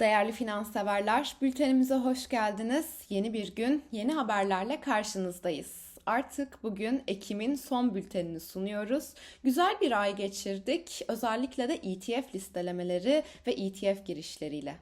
Değerli finans severler, bültenimize hoş geldiniz. Yeni bir gün, yeni haberlerle karşınızdayız. Artık bugün Ekim'in son bültenini sunuyoruz. Güzel bir ay geçirdik. Özellikle de ETF listelemeleri ve ETF girişleriyle.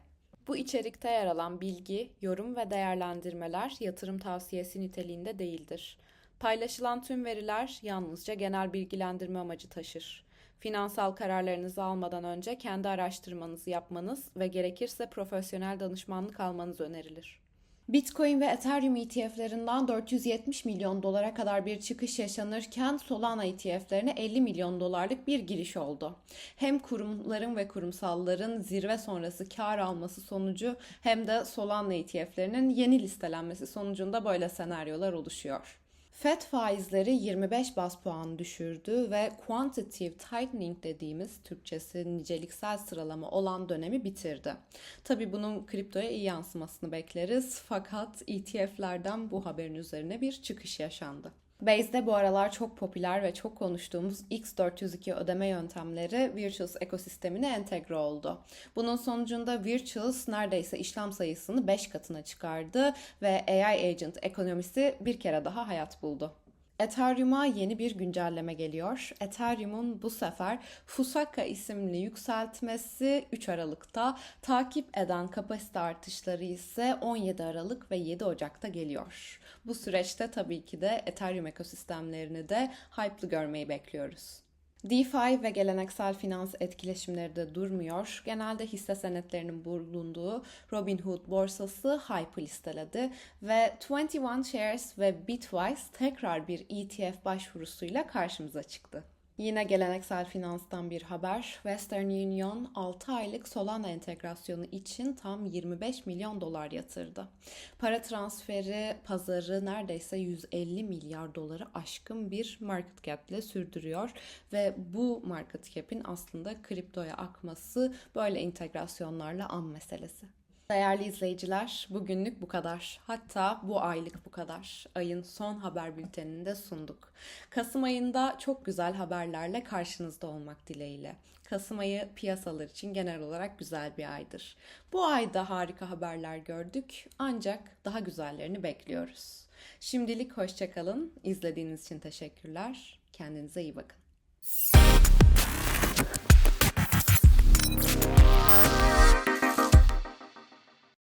Bu içerikte yer alan bilgi, yorum ve değerlendirmeler yatırım tavsiyesi niteliğinde değildir. Paylaşılan tüm veriler yalnızca genel bilgilendirme amacı taşır. Finansal kararlarınızı almadan önce kendi araştırmanızı yapmanız ve gerekirse profesyonel danışmanlık almanız önerilir. Bitcoin ve Ethereum ETF'lerinden 470 milyon dolara kadar bir çıkış yaşanırken Solana ETF'lerine 50 milyon dolarlık bir giriş oldu. Hem kurumların ve kurumsalların zirve sonrası kar alması sonucu hem de Solana ETF'lerinin yeni listelenmesi sonucunda böyle senaryolar oluşuyor. FED faizleri 25 bas puan düşürdü ve quantitative tightening dediğimiz Türkçesi niceliksel sıralama olan dönemi bitirdi. Tabi bunun kriptoya iyi yansımasını bekleriz fakat ETF'lerden bu haberin üzerine bir çıkış yaşandı. Base'de bu aralar çok popüler ve çok konuştuğumuz X402 ödeme yöntemleri Virtuals ekosistemine entegre oldu. Bunun sonucunda Virtuals neredeyse işlem sayısını 5 katına çıkardı ve AI Agent ekonomisi bir kere daha hayat buldu. Ethereum'a yeni bir güncelleme geliyor. Ethereum'un bu sefer Fusaka isimli yükseltmesi 3 Aralık'ta, takip eden kapasite artışları ise 17 Aralık ve 7 Ocak'ta geliyor. Bu süreçte tabii ki de Ethereum ekosistemlerini de hype'lı görmeyi bekliyoruz. DeFi ve geleneksel finans etkileşimleri de durmuyor. Genelde hisse senetlerinin bulunduğu Robinhood borsası hype listeledi ve 21 Shares ve Bitwise tekrar bir ETF başvurusuyla karşımıza çıktı. Yine geleneksel finanstan bir haber. Western Union 6 aylık Solana entegrasyonu için tam 25 milyon dolar yatırdı. Para transferi pazarı neredeyse 150 milyar doları aşkın bir market cap ile sürdürüyor ve bu market cap'in aslında kriptoya akması böyle integrasyonlarla an meselesi. Değerli izleyiciler, bugünlük bu kadar. Hatta bu aylık bu kadar. Ayın son haber bültenini de sunduk. Kasım ayında çok güzel haberlerle karşınızda olmak dileğiyle. Kasım ayı piyasalar için genel olarak güzel bir aydır. Bu ayda harika haberler gördük ancak daha güzellerini bekliyoruz. Şimdilik hoşçakalın. İzlediğiniz için teşekkürler. Kendinize iyi bakın.